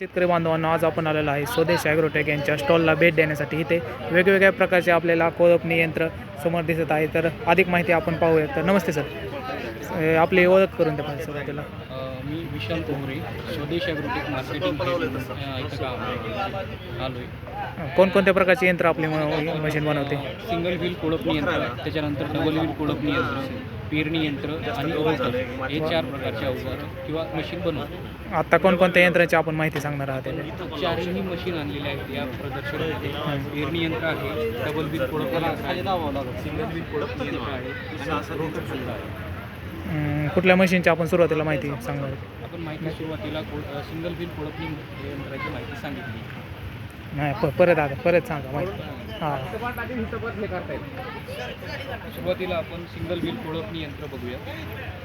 शेतकरी बांधवांनो आज आपण आलेलो आहे स्वदेश ॲग्रोटेक यांच्या स्टॉलला भेट देण्यासाठी. इथे वेगवेगळ्या प्रकारचे आपल्याला कोळपणी यंत्र समोर दिसत आहे. तर अधिक माहिती आपण पाहूया तर नमस्ते सर. आपली ओळख करून द्या पाहिजे सुरुवातीला. मी विशाल कोमरे स्वदेश ॲग्रोटेक मार्केटिंग अ, इथं काम आलो आहे. कोणकोणत्या प्रकारचे यंत्र आपली मशीन बनवते? सिंगल व्हील कोळपणी यंत्र त्याच्यानंतर डबल व्हील कोळपणी यंत्र. पेरणी यंत्र आणि रोटर हे चार प्रकारचे अवजार किंवा मशीन बनवतो. आत्ता कोणकोणत्या यंत्रांची आपण माहिती सांगणार आहात? चारही मशीन आणलेले आहेत या प्रदर्शनामध्ये. पेरणी यंत्र आहे डबल यंत्र आहे सिंगल कोळपणी यंत्र आहे आणि रोटर सुद्धा आहे. अं, कुठल्या मशीनची आपण सुरुवातीला माहिती सांगणार आहोत? आपण माहिती सुरुवातीला सिंगल व्हील कोळपणी यंत्राची माहिती सांगितली. नाही प परत आता परत सांगा माहिती. हां. सुरुवातीला आपण सिंगल व्हील कोळपणी यंत्र बघूया.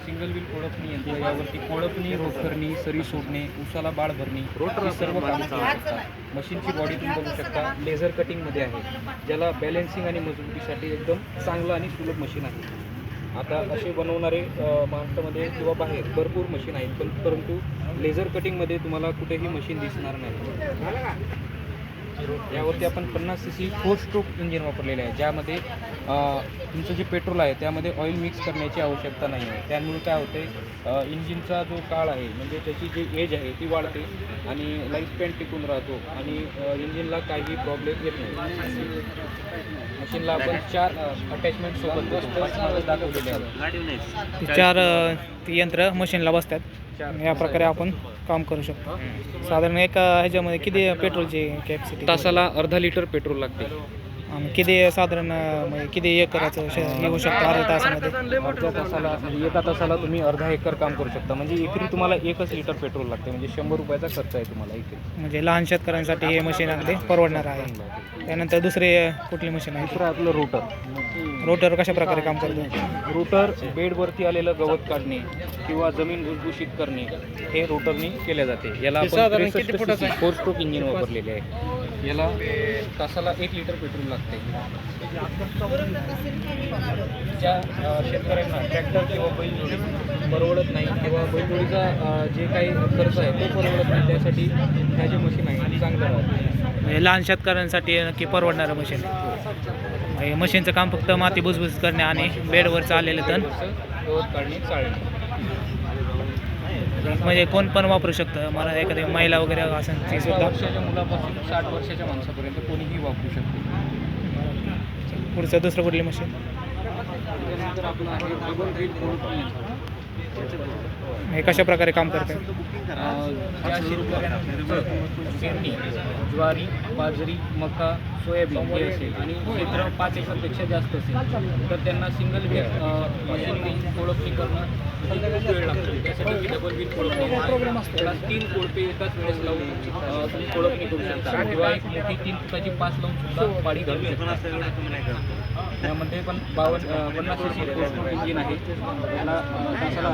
सिंगल व्हील कोळपणी यंत्र यावरती कोळपणी रोखरणी सरी सोडणे उसाला बाळ भरणी ही सर्व कामे करू शकता मशीनची बॉडी तुम्ही बघू शकता लेझर कटिंगमध्ये आहे. ज्याला बॅलेन्सिंग आणि मजबूतीसाठी एकदम चांगलं आणि सुलभ मशीन आहे. आता असे बनवणारे महाराष्ट्रामध्ये किंवा बाहेर भरपूर मशीन आहेत पण परंतु लेझर कटिंगमध्ये तुम्हाला कुठेही मशीन दिसणार नाही. यावरती आपण पन्नास C C four stroke engine वापरलेले आहे ज्यामध्ये तुमचं जे पेट्रोल आहे त्यामध्ये ऑइल मिक्स करण्याची आवश्यकता नाही आहे. त्यामुळे काय होते इंजिनचा जो काळ आहे म्हणजे त्याची जी एज आहे ती वाढते आणि लाईफ स्पॅन टिकून राहतो आणि इंजिनला काही प्रॉब्लेम येत नाही. मशीनला आपण चार अटॅचमेंट सोबत दाखवलेले आहेत ती चार यंत्र मशीनला बसतात. या प्रकारे आपण काम करू शकतो. साधारण एका ह्याच्यामध्ये किती पेट्रोलची कॅपॅसिटी तासाला अर्धा लिटर पेट्रोल लागते. आणि किती साधारण म्हणजे किती एकराचं श- हे होऊ शकतं अर्ध्या तासामध्ये? अर्ध्या तासाला म्हणजे एका तासाला तुम्ही अर्धा एकर काम करू शकता. म्हणजे एकरी तुम्हाला एकच लिटर पेट्रोल लागते. म्हणजे शंभर रुपयाचा खर्च आहे तुम्हाला एकरी. म्हणजे लहान शेतकऱ्यांसाठी हे मशीन अगदी परवडणार आहे. त्यानंतर दुसरे कुठली मशीन आहे? दुसरं आपलं रोटर. रोटर कशा प्रकारे काम करतो? रोटर बेडवरती आलेलं गवत काढणे किंवा जमीन भुसभुशीत करणे हे रोटरनी केले जाते. याला आपण फोर स्ट्रोक इंजिन वापरलेले आहे. याला तासाला एक लिटर पेट्रोल लागते ज्या शेतकऱ्यांना ट्रॅक्टर किंवा बैलजोडी परवडत नाही किंवा बैलजोडीचा जे काही खर्च आहे तो परवडत नाही त्यासाठी ह्या जे मशीन आहे ते चांगलं राहते. म्हणजे लहान शेतकऱ्यांसाठी नक्की परवडणारं मशीन आहे. हे मशीनचं काम फक्त माती भुसभुस करणे आणि बेडवर चाललेलं तण. गवत काढणे चाळणे. म्हणजे कोण पण वापरू शकतं. मला एखादी महिला वगैरे ती सुद्धा. वर्षाच्या मुलापासून साठ वर्षाच्या माणसापर्यंत कोणीही वापरू शकतो. पुढचं दुसरं कुठली मशीन आपण आहे. हे कशा प्रकारे काम करते अं, ज्या शेतकऱ्यांना पेरणी ज्वारी बाजरी मका सोयाबीन हे असेल. आणि क्षेत्र पाच एकरपेक्षा जास्त असेल. तर त्यांना सिंगल व्हील मशीन कोळपणी करणं खूप वेळ लागतो त्यासाठी डबल कोळपणी तीन कोळपे एकाच वेळेस लावून तुम्ही कोळपणी करू शकता किंवा एक मोठी तीन फुटाची पाच लावून सुद्धा पाणी घालू शकता यामध्ये पण बावन्न पन्नास सी सी इंजिन आहे त्याला अं, तासाला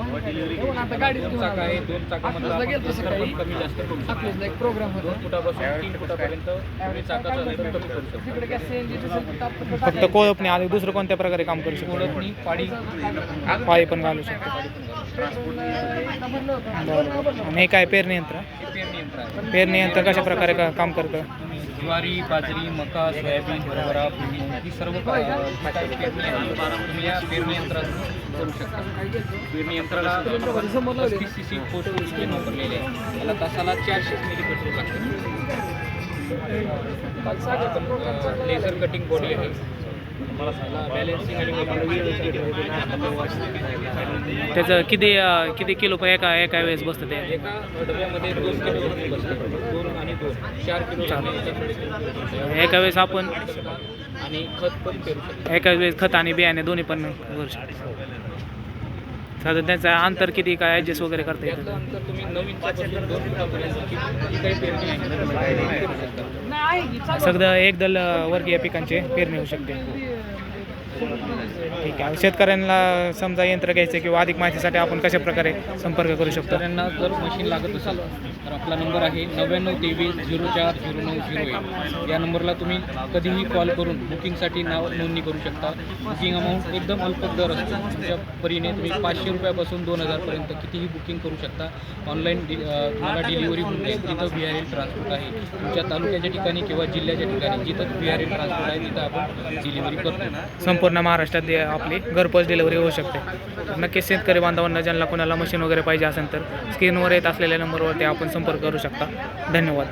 दोन चाका आहे दोन चाकामधला कमी जास्त करू शकतो दोन फुटापासून तीन फुटापर्यंत तुम्ही चाकाचं अंतर कमी करू शकतो फक्त कोळपणी आणि दुसरं कोणत्या प्रकारे काम करू शकतो? कोळपणी पाणी पाळी पण घालू शकतो. बरं. आणि हे काय पेरणी यंत्र? पेरणी यंत्र कशा प्रकारे का काम करतं? ज्वारी बाजरी मका सोयाबीन हरभरा भुईमूग ही सर्व तुम्ही या पेरणी यंत्रातून करू शकता. पेरणी यंत्राला पस्तीस सी सी पोस्ट इंजिन वापरलेले आहे त्याला तासाला चारशे मिली पेट्रोल लागतं लेझर कटिंग बॉडी आहे. मला बॅलेन्सिंग आणि mobility त्याचं किती किती किलो एका एका वेळेस बसतं ते? एका डब्यामध्ये दोन किलो बसते. दोन आणि दोन. चार किलो धान्य एकाच वेळेस. एका आपण आणि खत पण पेरू शकतो. एका वेळेस खत आणि बियाणे दोन्ही पण करू शकतो. साधारण त्याचं अंतर किती काय ॲडजस्ट वगैरे करता येतं? सगळं एकदल वर्गीय पिकांचे पेरणी होऊ शकते. ठीक आहे. शेतकऱ्यांना समजा यंत्र घ्यायचं किंवा अधिक माहितीसाठी आपण कशा प्रकारे संपर्क करू शकतो? शेतकऱ्यांना जर मशीन लागत असेल तर आपला नंबर आहे नव्याण्णव तेवीस झिरो चार झिरो नऊ झिरो एक. या नंबरला तुम्ही कधीही कॉल करून बुकिंगसाठी नाव नोंदणी करू शकता. बुकिंग अमाऊंट एकदम अल्प दर असतो. तुमच्या परीने तुम्ही पाचशे रुपयापासून दोन हजारपर्यंत कितीही बुकिंग करू शकता. ऑनलाईन डि तुम्हाला डिलिव्हरी होऊन जाईल जिथं व्ही आर एल ट्रान्सपोर्ट आहे. तुमच्या तालुक्याच्या ठिकाणी किंवा जिल्ह्याच्या ठिकाणी जिथं व्ही आर एल ट्रान्सपोर्ट आहे तिथं आपण डिलिव्हरी करतो. संपूर्ण महाराष्ट्रात दे- आपली घरपोच डिलिव्हरी होऊ शकते. नक्कीच शेतकरी बांधवांना ज्यांना कोणाला मशीन वगैरे पाहिजे असेल तर स्क्रीनवर येत असलेल्या नंबरवरती आपण संपर्क करू शकता. धन्यवाद.